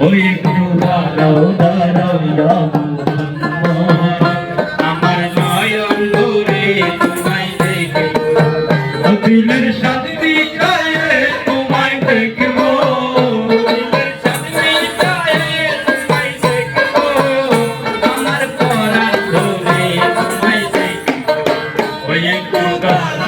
ওই একটু দাঁড়াও দাঁড়াও আমার নয়ন ভরে তোমায় দেখে দিলের শান্তি চায় তোমায় দেখব আমার পরাণ ধরে তোমায় দেখব। ওই একটু দাঁড়াও